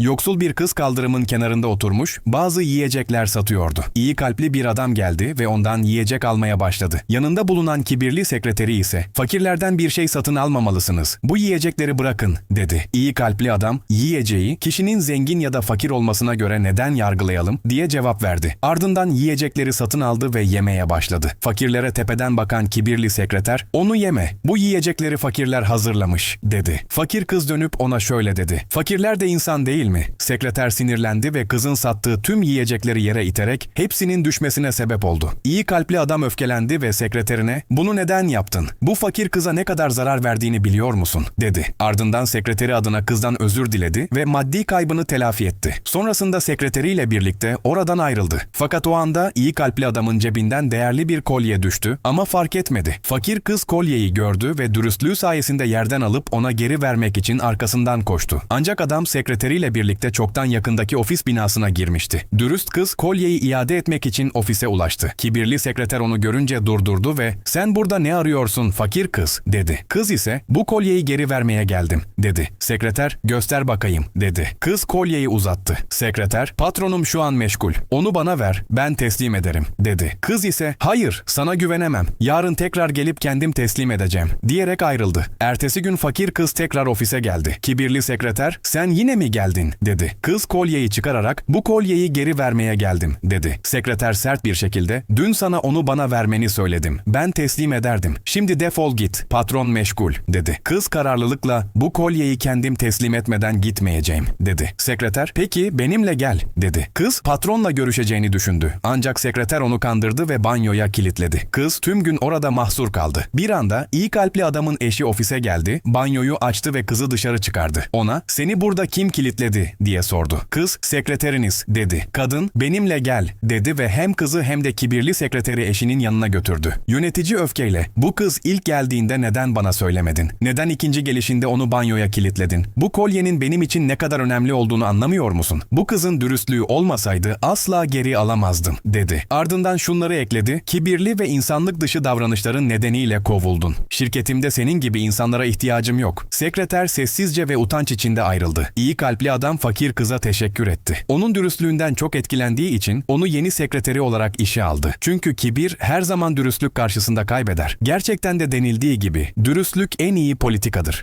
Yoksul bir kız kaldırımın kenarında oturmuş, bazı yiyecekler satıyordu. İyi kalpli bir adam geldi ve ondan yiyecek almaya başladı. Yanında bulunan kibirli sekreteri ise, fakirlerden bir şey satın almamalısınız. Bu yiyecekleri bırakın, dedi. İyi kalpli adam, yiyeceği, kişinin zengin ya da fakir olmasına göre neden yargılayalım, diye cevap verdi. Ardından yiyecekleri satın aldı ve yemeye başladı. Fakirlere tepeden bakan kibirli sekreter, onu yeme, bu yiyecekleri fakirler hazırlamış, dedi. Fakir kız dönüp ona şöyle dedi. Fakirler de insan değil mi? Sekreter sinirlendi ve kızın sattığı tüm yiyecekleri yere iterek hepsinin düşmesine sebep oldu. İyi kalpli adam öfkelendi ve sekreterine bunu neden yaptın? Bu fakir kıza ne kadar zarar verdiğini biliyor musun? dedi. Ardından sekreteri adına kızdan özür diledi ve maddi kaybını telafi etti. Sonrasında sekreteriyle birlikte oradan ayrıldı. Fakat o anda iyi kalpli adamın cebinden değerli bir kolye düştü ama fark etmedi. Fakir kız kolyeyi gördü ve dürüstlüğü sayesinde yerden alıp ona geri vermek için arkasından koştu. Ancak adam sekreteriyle birlikte çoktan yakındaki ofis binasına girmişti. Dürüst kız kolyeyi iade etmek için ofise ulaştı. Kibirli sekreter onu görünce durdurdu ve "Sen burada ne arıyorsun fakir kız?" dedi. Kız ise "Bu kolyeyi geri vermeye geldim." dedi. Sekreter "Göster bakayım." dedi. Kız kolyeyi uzattı. Sekreter "Patronum şu an meşgul. Onu bana ver. Ben teslim ederim." dedi. Kız ise "Hayır, sana güvenemem. Yarın tekrar gelip kendim teslim edeceğim." diyerek ayrıldı. Ertesi gün fakir kız tekrar ofise geldi. Kibirli sekreter "Sen yine mi geldin?" Dedi. Kız kolyeyi çıkararak "Bu kolyeyi geri vermeye geldim." dedi. Sekreter sert bir şekilde "Dün sana onu bana vermeni söyledim. Ben teslim ederdim. Şimdi defol git. Patron meşgul." dedi. Kız kararlılıkla "Bu kolyeyi kendim teslim etmeden gitmeyeceğim." dedi. Sekreter "Peki benimle gel." dedi. Kız patronla görüşeceğini düşündü. Ancak sekreter onu kandırdı ve banyoya kilitledi. Kız tüm gün orada mahsur kaldı. Bir anda iyi kalpli adamın eşi ofise geldi, banyoyu açtı ve kızı dışarı çıkardı. Ona "Seni burada kim kilitledi?" Diye sordu. Kız "Sekreteriniz." dedi. Kadın "Benimle gel." dedi ve hem kızı hem de kibirli sekreteri eşinin yanına götürdü. Yönetici öfkeyle "Bu kız ilk geldiğinde neden bana söylemedin? Neden ikinci gelişinde onu banyoya kilitledin? Bu kolyenin benim için ne kadar önemli olduğunu anlamıyor musun? Bu kızın dürüstlüğü olmasaydı asla geri alamazdım." dedi. Ardından şunları ekledi. "Kibirli ve insanlık dışı davranışların nedeniyle kovuldun. Şirketimde senin gibi insanlara ihtiyacım yok." Sekreter sessizce ve utanç içinde ayrıldı. İyi kalpli adam fakir kıza teşekkür etti. Onun dürüstlüğünden çok etkilendiği için onu yeni sekreteri olarak işe aldı. Çünkü kibir her zaman dürüstlük karşısında kaybeder. Gerçekten de denildiği gibi dürüstlük en iyi politikadır.